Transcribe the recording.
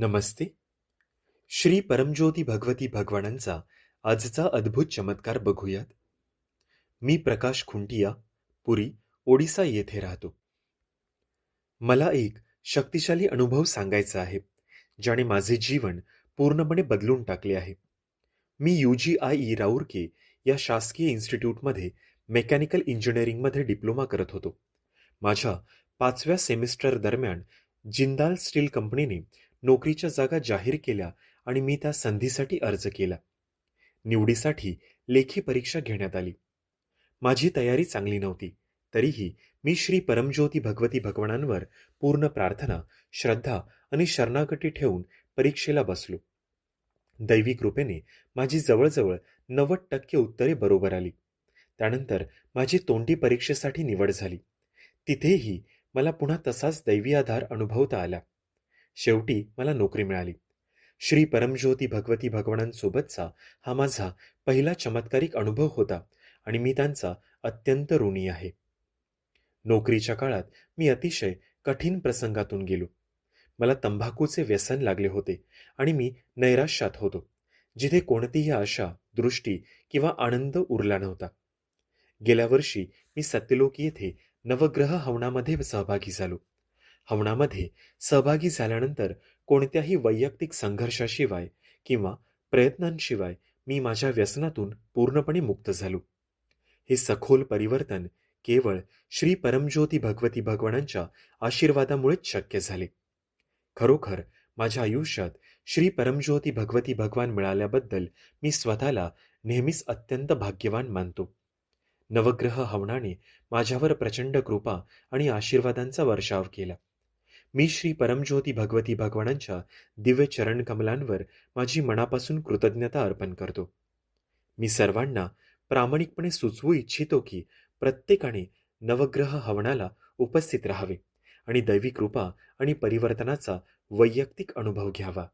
नमस्ते. श्री परमज्योती भगवती भगवानांचा आजचा अद्भुत चमत्कार बघूयात. मी प्रकाश खुंटिया पुरी ओडिसा येथे राहतो. मला एक शक्तिशाली अनुभव सांगायचा आहे ज्याने माझे जीवन पूर्णपणे बदलून टाकले आहे. मी यू जी आय ई राऊरके या शासकीय इन्स्टिट्यूटमध्ये मेकॅनिकल इंजिनिअरिंगमध्ये डिप्लोमा करत होतो. माझ्या पाचव्या सेमिस्टर दरम्यान जिंदाल स्टील कंपनीने नोकरीच्या जागा जाहीर केल्या आणि मी त्या संधीसाठी अर्ज केला. निवडीसाठी लेखी परीक्षा घेण्यात आली. माझी तयारी चांगली नव्हती. तरीही मी श्री परमज्योती भगवती भगवानांवर पूर्ण प्रार्थना श्रद्धा आणि शरणागती ठेवून परीक्षेला बसलो. दैवी कृपेने माझी जवळजवळ नव्वद टक्के उत्तरे बरोबर आली. त्यानंतर माझी तोंडी परीक्षेसाठी निवड झाली. तिथेही मला पुन्हा तसाच दैवी आधार अनुभवता आला. शेवटी मला नोकरी मिळाली. श्री परमज्योती भगवती भगवानांसोबतचा हा माझा पहिला चमत्कारिक अनुभव होता आणि मी त्यांचा अत्यंत ऋणी आहे. नोकरीच्या काळात मी अतिशय कठीण प्रसंगातून गेलो. मला तंबाखूचे व्यसन लागले होते आणि मी नैराश्यात होतो जिथे कोणतीही आशा दृष्टी किंवा आनंद उरला नव्हता. गेल्या वर्षी मी सत्यलोक येथे नवग्रह हवनामध्ये सहभागी झालो. हवनामध्ये सहभागी झाल्यानंतर कोणत्याही वैयक्तिक संघर्षाशिवाय किंवा प्रयत्नांशिवाय मी माझ्या व्यसनातून पूर्णपणे मुक्त झालो. हे सखोल परिवर्तन केवळ श्री परमज्योती भगवती भगवानांच्या आशीर्वादामुळेच शक्य झाले. खरोखर माझ्या आयुष्यात श्री परमज्योती भगवती भगवान मिळाल्याबद्दल मी स्वतःला नेहमीच अत्यंत भाग्यवान मानतो. नवग्रह हवनाने माझ्यावर प्रचंड कृपा आणि आशीर्वादांचा वर्षाव केला. मी श्री परमज्योती भगवती भगवानांच्या दिव्य चरण कमलांवर माझी मनापासून कृतज्ञता अर्पण करतो. मी सर्वांना प्रामाणिकपणे सुचवू इच्छितो की प्रत्येकाने नवग्रह हवनाला उपस्थित राहावे आणि दैवी कृपा आणि परिवर्तनाचा वैयक्तिक अनुभव घ्यावा.